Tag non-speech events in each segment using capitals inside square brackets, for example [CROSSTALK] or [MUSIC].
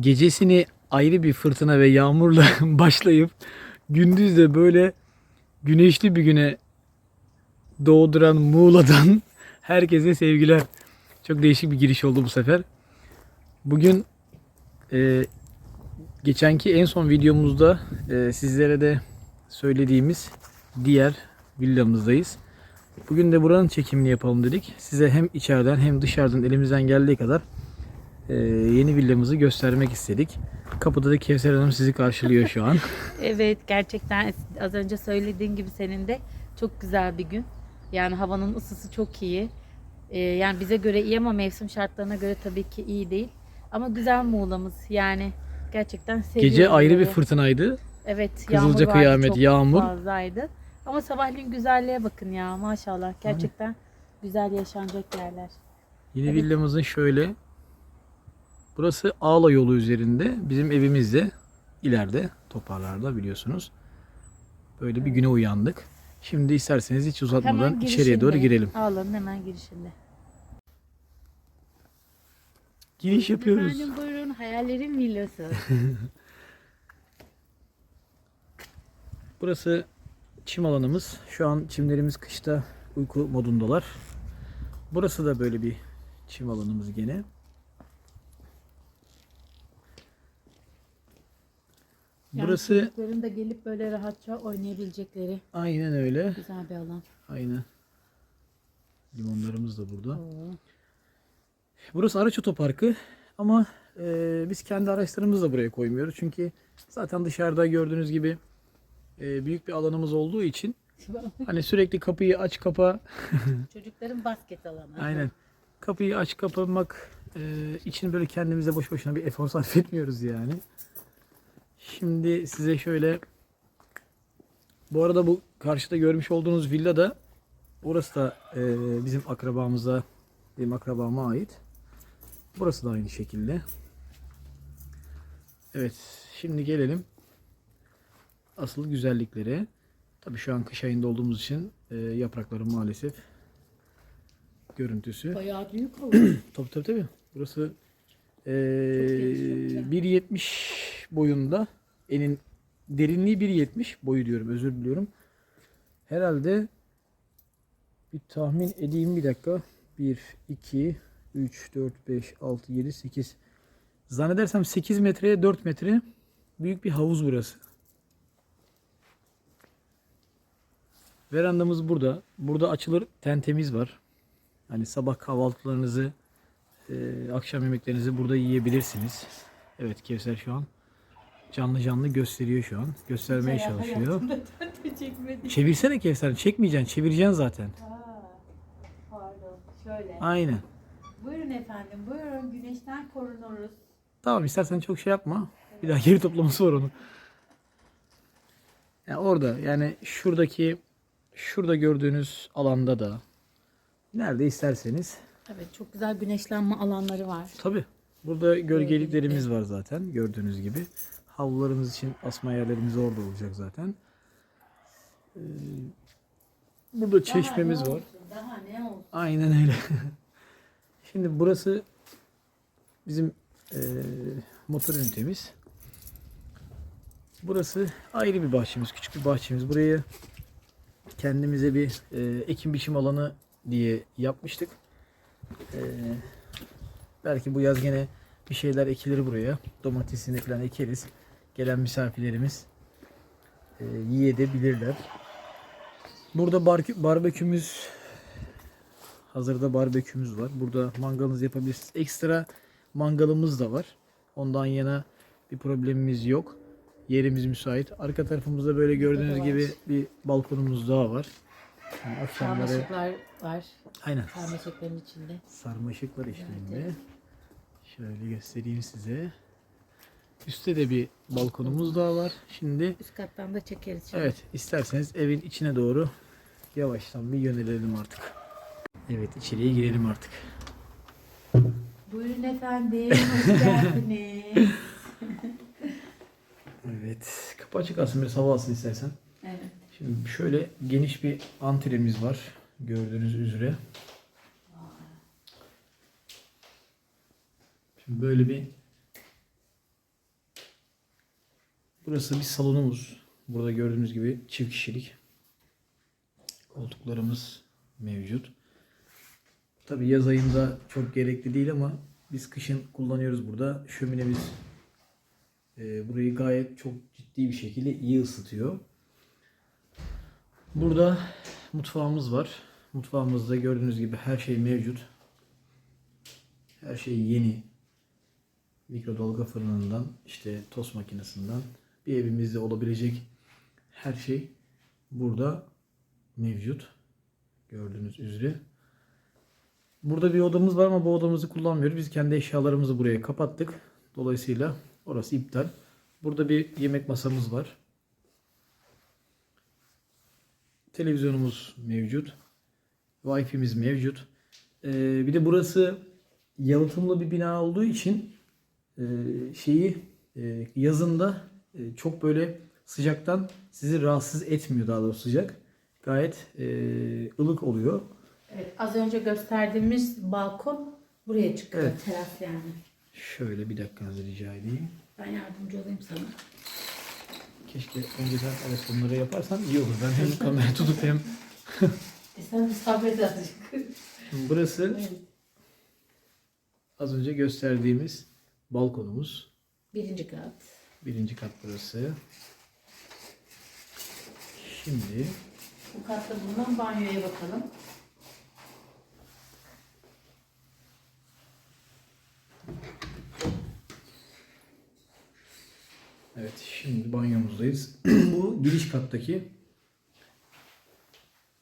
gecesini ayrı bir fırtına ve yağmurla [LAUGHS] başlayıp gündüz de böyle güneşli bir güne doğduran Muğla'dan [LAUGHS] herkese sevgiler. Çok değişik bir giriş oldu bu sefer. Bugün e, geçenki en son videomuzda e, sizlere de söylediğimiz diğer villamızdayız. Bugün de buranın çekimini yapalım dedik. Size hem içeriden hem dışarıdan elimizden geldiği kadar e, yeni villamızı göstermek istedik. Kapıda da Kevser Hanım sizi karşılıyor şu an. [LAUGHS] [LAUGHS] Evet gerçekten az önce söylediğin gibi senin de çok güzel bir gün. Yani havanın ısısı çok iyi. Ee, yani bize göre iyi ama mevsim şartlarına göre tabii ki iyi değil. Ama güzel Muğla'mız yani gerçekten seviyorum. Gece ayrı bir böyle. fırtınaydı. Evet Kızılca yağmur kıyamet, çok yağmur. fazlaydı. Ama sabahleyin güzelliğe bakın ya maşallah. Gerçekten güzel yaşanacak yerler. Yeni Evet. villamızın şöyle burası Ağla yolu üzerinde. Bizim evimiz de ileride toparlarda biliyorsunuz. Böyle bir güne uyandık. Şimdi isterseniz hiç uzatmadan içeriye doğru girelim. Ağlanın hemen girişinde. Giriş yapıyoruz. Efendim buyurun hayallerin villası. [LAUGHS] Burası çim alanımız. Şu an çimlerimiz kışta uyku modundalar. Burası da böyle bir çim alanımız gene. Yani Burası çocukların da gelip böyle rahatça oynayabilecekleri aynen öyle. güzel bir alan. Aynen. Limonlarımız da burada. Oo. Burası araç otoparkı ama e, biz kendi araçlarımızı da buraya koymuyoruz. Çünkü zaten dışarıda gördüğünüz gibi e, büyük bir alanımız olduğu için [LAUGHS] hani sürekli kapıyı aç kapa [LAUGHS] Çocukların basket alanı. aynen kapıyı aç kapamak e, için böyle kendimize boş boşuna bir efor sarf etmiyoruz yani. Şimdi size şöyle bu arada bu karşıda görmüş olduğunuz villa da burası da e, bizim akrabamıza benim akrabama ait. Burası da aynı şekilde. Evet, şimdi gelelim asıl güzelliklere. Tabii şu an kış ayında olduğumuz için e, yaprakların maalesef görüntüsü. Bayağı büyük [CLEARS THROAT] olur. Tabii tabii tabii. Burası e, geniş, çok güzel. 1.70 boyunda. Enin derinliği 1.70 boyu diyorum özür diliyorum. Herhalde bir tahmin edeyim bir dakika. 1, 2, 3, 4, 5, 6, 7, 8. Zannedersem 8 metreye 4 metre büyük bir havuz burası. Verandamız burada. Burada açılır tentemiz var. Hani sabah kahvaltılarınızı, e, akşam yemeklerinizi burada yiyebilirsiniz. Evet Kevser şu an canlı canlı gösteriyor şu an. Göstermeye çalışıyor. Çekmedi. Çevirsene Kevser. Çekmeyeceksin. Çevireceksin zaten. Pardon. Şöyle. Aynen. Buyurun efendim. Buyurun. Güneşten korunuruz. Tamam istersen çok şey yapma. Bir daha geri toplaması var onu. Yani orada yani şuradaki şurada gördüğünüz alanda da nerede isterseniz Evet çok güzel güneşlenme alanları var. Tabi. Burada gölgeliklerimiz var zaten gördüğünüz gibi. Havlularımız için asma yerlerimiz orada olacak zaten. Ee, Burada çeşmemiz var. Daha ne olsun. Aynen öyle. [LAUGHS] Şimdi burası bizim eee, motor ünitemiz. Burası ayrı bir bahçemiz, küçük bir bahçemiz. Burayı kendimize bir eee, ekim biçim alanı diye yapmıştık. Eee, belki bu yaz gene bir şeyler ekilir buraya. Domatesini falan ekeriz. Gelen misafirlerimiz eee yiyebilirler. Burada bar- barbekümüz Hazırda barbekümüz var. Burada mangalınızı yapabilirsiniz. Ekstra mangalımız da var. Ondan yana bir problemimiz yok. Yerimiz müsait. Arka tarafımızda böyle gördüğünüz var. gibi bir balkonumuz daha var. Yani akşamları Sarmaşıklar var. aynen Sarmaşıkların içinde. sarmaşıklar eşliğinde. Şöyle göstereyim size. Üstte de bir balkonumuz daha var. Şimdi Üst kattan da çekeriz. şimdi. Evet, isterseniz evin içine doğru yavaştan bir yönelelim artık. Evet, içeriye girelim artık. Buyurun efendim. Hoş geldiniz. [LAUGHS] Evet, kapı açık aslında biraz hava alsın istersen. evet. Şimdi şöyle geniş bir antremiz var gördüğünüz üzere. Şimdi böyle bir Burası bir salonumuz. Burada gördüğünüz gibi çift kişilik. Koltuklarımız mevcut. Tabi yaz ayında çok gerekli değil ama biz kışın kullanıyoruz burada. Şöminemiz e, burayı gayet çok ciddi bir şekilde iyi ısıtıyor. Burada mutfağımız var. Mutfağımızda gördüğünüz gibi her şey mevcut. Her şey yeni. Mikrodalga fırınından işte tost makinesinden evimizde olabilecek her şey burada mevcut. Gördüğünüz üzere. Burada bir odamız var ama bu odamızı kullanmıyoruz. Biz kendi eşyalarımızı buraya kapattık. Dolayısıyla orası iptal. Burada bir yemek masamız var. Televizyonumuz mevcut. Wi-Fi'miz mevcut. Ee, bir de burası yalıtımlı bir bina olduğu için e, şeyi e, yazında çok böyle sıcaktan sizi rahatsız etmiyor daha doğrusu sıcak. Gayet e, ılık oluyor. Evet, az önce gösterdiğimiz balkon buraya çıkıyor. Evet. Teras yani. Şöyle bir dakikanızı rica edeyim. Ben yardımcı olayım sana. Keşke önceden evet bunları yaparsan iyi olur. Ben hem kamera tutup hem [LAUGHS] E sen bir sabret azıcık. burası Evet. az önce gösterdiğimiz balkonumuz. Birinci kat. Birinci kat burası. Şimdi Bu katta bulunan banyoya bakalım. evet şimdi banyomuzdayız. [CLEARS THROAT] Bu giriş kattaki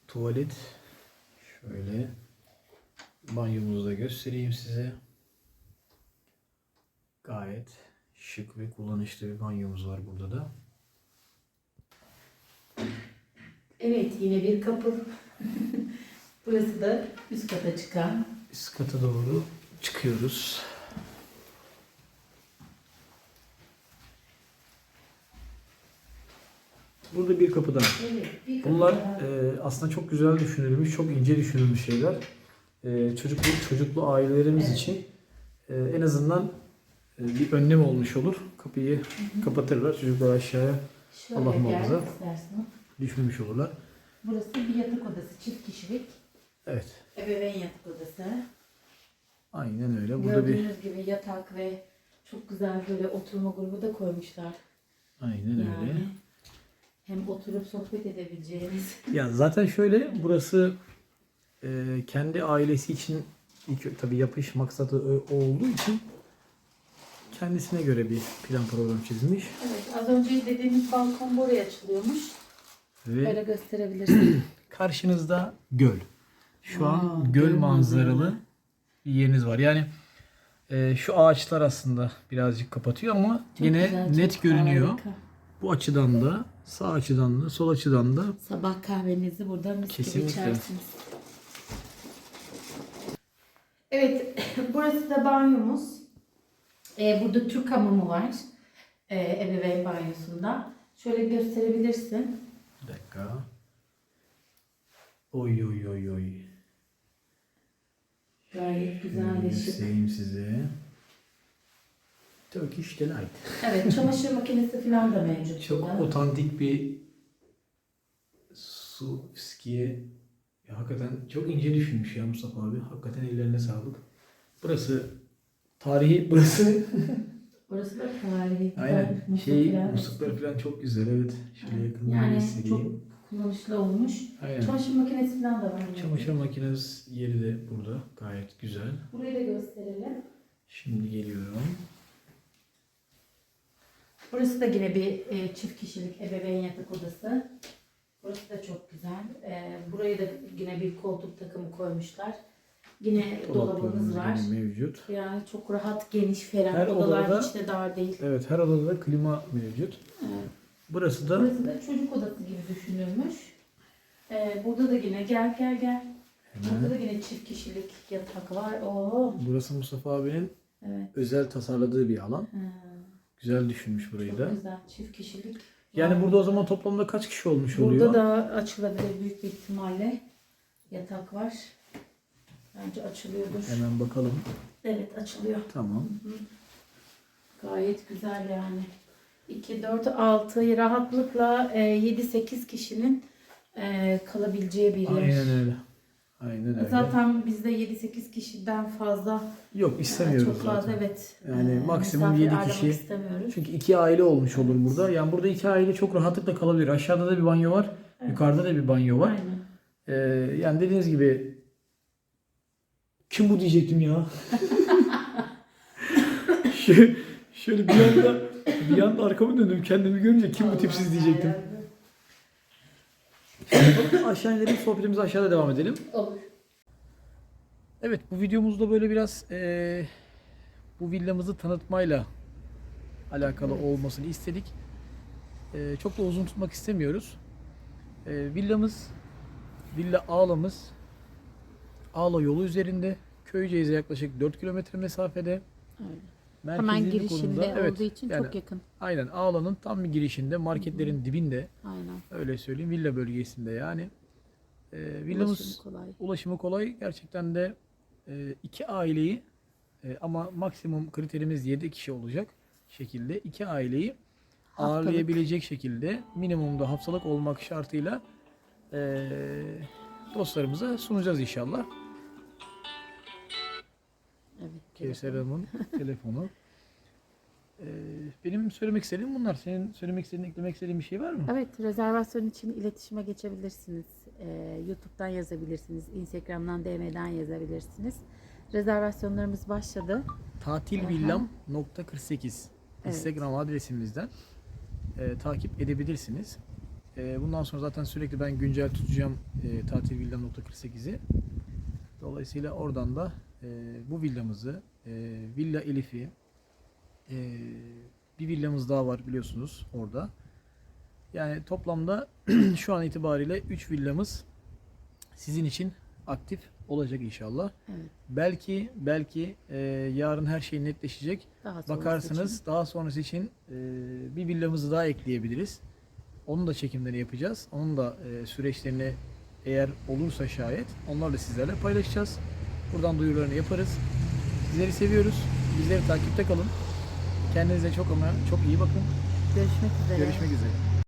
tuvalet. Şöyle banyomuzu da göstereyim size. Gayet şık ve kullanışlı bir banyomuz var burada da. Evet yine bir kapı. [LAUGHS] Burası da üst kata çıkan. Üst kata doğru çıkıyoruz. Burada bir kapı daha. Evet bir kapı Bunlar daha. e, aslında çok güzel düşünülmüş, çok ince düşünülmüş şeyler. E, çocuklu çocuklu ailelerimiz Evet. için e, en azından bir önlem olmuş olur. Kapıyı kapatırlar, çocuklar aşağıya Şöyle Allah muhafaza. düşmemiş olurlar. Burası bir yatak odası çift kişilik. Evet, Ebeveyn yatak odası. aynen öyle. Burada bir Gördüğünüz gibi yatak ve çok güzel böyle oturma grubu da koymuşlar. aynen Yani öyle. hem oturup sohbet edebileceğiniz. [LAUGHS] Ya zaten şöyle burası e, kendi ailesi için ilk tabi yapış maksadı o o olduğu için kendisine göre bir plan program çizmiş Evet az önce dediğimiz balkon buraya açılıyormuş. Böyle ve gösterebilirsin. [CLEARS THROAT] karşınızda göl. Şu an Aa, göl göl manzaralı bir yeriniz var. Yani e, şu ağaçlar aslında birazcık kapatıyor ama Çok yine güzel, çok net görünüyor. harika. Bu açıdan da sağ açıdan da sol açıdan da Sabah kahvenizi burada mis gibi içersiniz. Evet, [CLEARS THROAT] burası da banyomuz. Ee, burada Türk hamamı var. Ee, ebeveyn banyosunda. Şöyle gösterebilirsin. bir dakika. Oy oy oy oy. Gayet güzel ve şık. göstereyim size. Turkish Delight. Evet, çamaşır makinesi falan da mevcut Çok burada. otantik bir su viskiye ya hakikaten çok ince düşünmüş ya Mustafa abi. Hakikaten ellerine sağlık. Burası tarihi burası. Burası da tarihi. Aynen. Şey muslukları falan çok güzel evet. Şöyle yakından Yani göstereyim. çok kullanışlı olmuş. Aynen. Çamaşır makinesi falan da var. Çamaşır makinesi yeri de burada. Gayet güzel. Burayı da gösterelim. Şimdi geliyorum. Burası da yine bir e, çift kişilik ebeveyn yatak odası. Burası da çok güzel. E, buraya da yine bir koltuk takımı koymuşlar. Yine Dolaplarımız var. yine mevcut. Yani çok rahat, geniş, ferah. Her Odalar odada- hiç de dar değil. Evet her odada da klima mevcut. Evet. Burası da Burası da çocuk odası gibi düşünülmüş. E, burada da yine gel gel gel. Burada hemen da yine çift kişilik yatak var. Oo. burası Mustafa abinin Evet. özel tasarladığı bir alan. Ha, Güzel düşünmüş burayı da. çok güzel çift kişilik. Yani Var. burada o zaman toplamda kaç kişi olmuş oluyor? Burada da açılabilir büyük bir ihtimalle yatak var. Bence açılıyordur. Hemen bakalım. Evet açılıyor. Tamam. Gayet güzel yani. 2, 4, 6 rahatlıkla e, 7-8 kişinin e, kalabileceği bir yer. Aynen öyle. Aynen öyle. Zaten bizde 7-8 kişiden fazla Yok e, istemiyoruz çok fazla zaten. evet. Yani e, maksimum misafir yedi ağırlamak kişi. istemiyoruz. Çünkü iki aile olmuş olur burada. Yani burada iki aile çok rahatlıkla kalabilir. Aşağıda da bir banyo var. Yukarıda da bir banyo var. Aynen. Ee, yani dediğiniz gibi kim bu diyecektim ya. Şöyle, şöyle bir anda bir anda arkama döndüm kendimi görünce kim bu tipsiz diyecektim. Aşağı inelim sohbetimize aşağıda devam edelim. Olur. Evet bu videomuzda böyle biraz eee, bu villamızı tanıtmayla alakalı olmasını istedik. Eee, çok da uzun tutmak istemiyoruz. Eee, villamız, villa Ağla'mız Ağla yolu üzerinde. Köyceğiz'e yaklaşık 4 kilometre mesafede. Merkezi Hemen girişinde konumda. Evet, olduğu için yani çok yakın. Aynen Ağla'nın tam bir girişinde, marketlerin dibinde. Aynen. Öyle söyleyeyim villa bölgesinde yani. Eee villamız Ulaşımı kolay. ulaşımı kolay. Gerçekten de e, iki aileyi e, ama maksimum kriterimiz 7 kişi olacak şekilde iki aileyi Haftalık. ağırlayabilecek şekilde minimumda haftalık olmak şartıyla e, dostlarımıza sunacağız inşallah. Evet. Kevser Hanım'ın [LAUGHS] telefonu. E, benim söylemek istediğim bunlar. Senin söylemek istediğin, eklemek istediğin bir şey var mı? Evet, rezervasyon için iletişime geçebilirsiniz. Ee, YouTube'dan yazabilirsiniz, Instagram'dan DM'den yazabilirsiniz. Rezervasyonlarımız başladı. tatilvillam.48 Evet. Instagram adresimizden e, takip edebilirsiniz. E, bundan sonra zaten sürekli ben güncel tutacağım e, tatilvillam.48'i. Dolayısıyla oradan da e, bu villamızı, e, Villa Elif'i, e, bir villamız daha var biliyorsunuz orada. Yani toplamda [CLEARS THROAT] şu an itibariyle 3 villamız sizin için aktif olacak inşallah. Evet, Belki belki e, yarın her şey netleşecek. daha Bakarsınız için. daha sonrası için e, bir villamızı daha ekleyebiliriz. Onun da çekimlerini yapacağız. Onun da e, süreçlerini eğer olursa şayet onlarla sizlerle paylaşacağız. Buradan duyurularını yaparız. Sizleri seviyoruz. Bizleri takipte kalın. Kendinize çok ama çok iyi bakın. Görüşmek üzere. Görüşmek üzere.